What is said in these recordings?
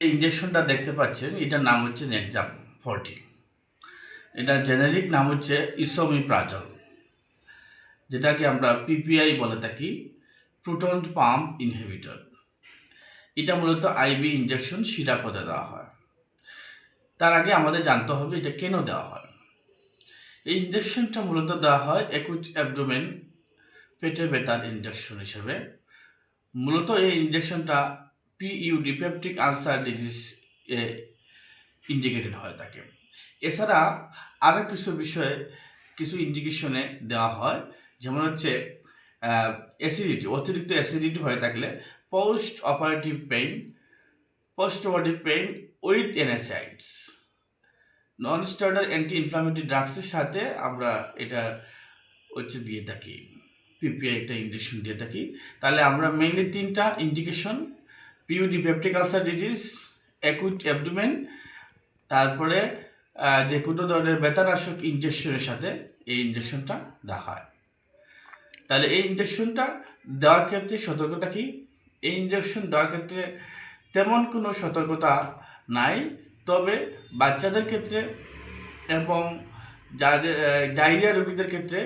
ইঞ্জেকশনটা দেখতে পাচ্ছেন, এটার নাম হচ্ছে নেক্সাম ফোরটি এটার জেনেরিক নাম হচ্ছে ইসমি ইসোমিপ্রাজল যেটাকে আমরা পিপিআই বলে থাকি প্রোটন পাম্প ইনহিবিটর এটা মূলত আইবি ইঞ্জেকশন শিরাপদে দেওয়া হয়। তার আগে আমাদের জানতে হবে এটা কেন দেওয়া হয়। এই ইঞ্জেকশনটা মূলত দেওয়া হয় একুচ অ্যাবডোমেন পেটে বেতার ইঞ্জেকশন হিসেবে। মূলত এই ইঞ্জেকশনটা PUD peptic ulcer disease indicated হয়ে থাকে এছাড়া আরও কিছু বিষয়ে কিছু ইন্ডিকেশনে দেওয়া হয়, যেমন হচ্ছে অ্যাসিডিটি অতিরিক্ত অ্যাসিডিটি হয়ে থাকলে post operative pain post operative pain with NSAIDs non starter anti inflammatory ড্রাগসের সাথে আমরা এটা হচ্ছে দিয়ে থাকি পিপিআই একটা ইঞ্জেকশন দিয়ে থাকি। তাহলে আমরা মেইনলি তিনটা indication PUD peptic ulcer disease acute abdomen তারপরে যে কোনো ধরনের বেতানাশক ইঞ্জেকশনের সাথে এই ইঞ্জেকশনটা দেওয়া হয়। তাহলে এই ইঞ্জেকশনটা দেওয়ার ক্ষেত্রে সতর্কতা কি? এই ইঞ্জেকশন দেওয়ার ক্ষেত্রে তেমন কোনো সতর্কতা নাই, তবে বাচ্চাদের ক্ষেত্রে এবং যাদের ডায়রিয়া রোগীদের ক্ষেত্রে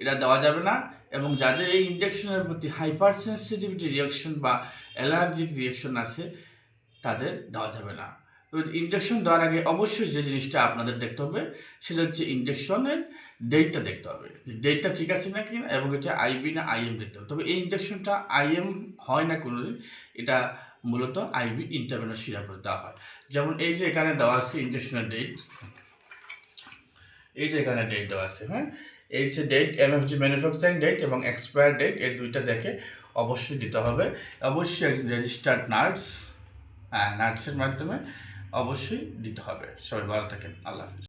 এটা দেওয়া যাবে না। এবং যাদের এই ইঞ্জেকশনের প্রতি হাইপার সেন্সিটিভিটি রিয়াকশন বা অ্যালার্জিক রিয়াকশন আছে, তাদের দেওয়া যাবে না। ইঞ্জেকশন দেওয়ার আগে অবশ্যই যে জিনিসটা আপনাদের দেখতে হবে, সেটা হচ্ছে ইঞ্জেকশনের ডেটটা দেখতে হবে। ডেটটা ঠিক আছে না কি না এবং হচ্ছে আইবি না আইএম দেখতে হবে। তবে এই ইঞ্জেকশনটা আইএম হয় না কোনোদিন, এটা মূলত আইবি ইন্টারভেনাস সিরাপে দেওয়া হয়। যেমন এই যে এখানে দেওয়া আছে ইঞ্জেকশনের ডেট এই যে এখানে ডেট দেওয়া আছে হ্যাঁ? এই এ ডেট এমএফজি ম্যানুফ্যাকচারিং ডেট এবং এক্সপায়ার ডেট এই দুইটা দেখে অবশ্যই দিতে হবে। অবশ্যই একজন রেজিস্টার্ড নার্স হ্যাঁ নার্সের মাধ্যমে অবশ্যই দিতে হবে। সবাই ভালো থাকেন, আল্লাহ হাফিজ।